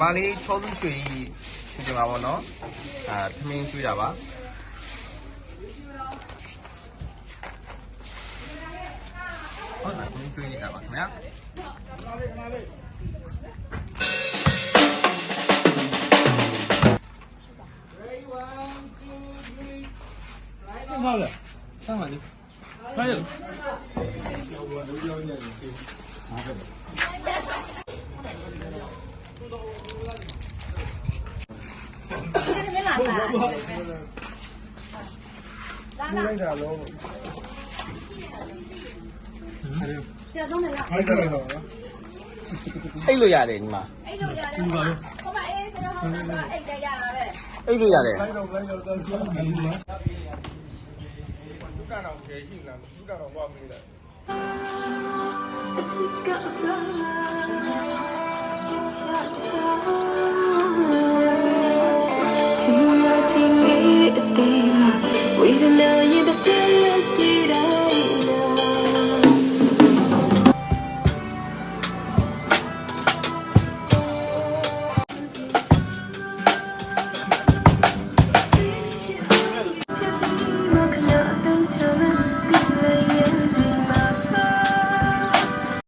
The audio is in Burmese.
မာလေးချောစုရွှေကြီးချူချင်ပါဘောနော်အာသမင်းကျွေးတာပါဟုတ်လားသမင်းကျွေးနေတာပါခင်ဗျာ 好了，上好了，还有。 这边哪来？来来，这东西来。 အိတ်လို့ရတယ်ဒီမှာ 哎，就这样。我把哎，这个好吃的，哎，这样呗。 အိတ်လို့ရတယ် တတော်ကျဲရှိလားသူတတော်ဝပေးလိုက်ဒီရတင်နေအသေးမှာ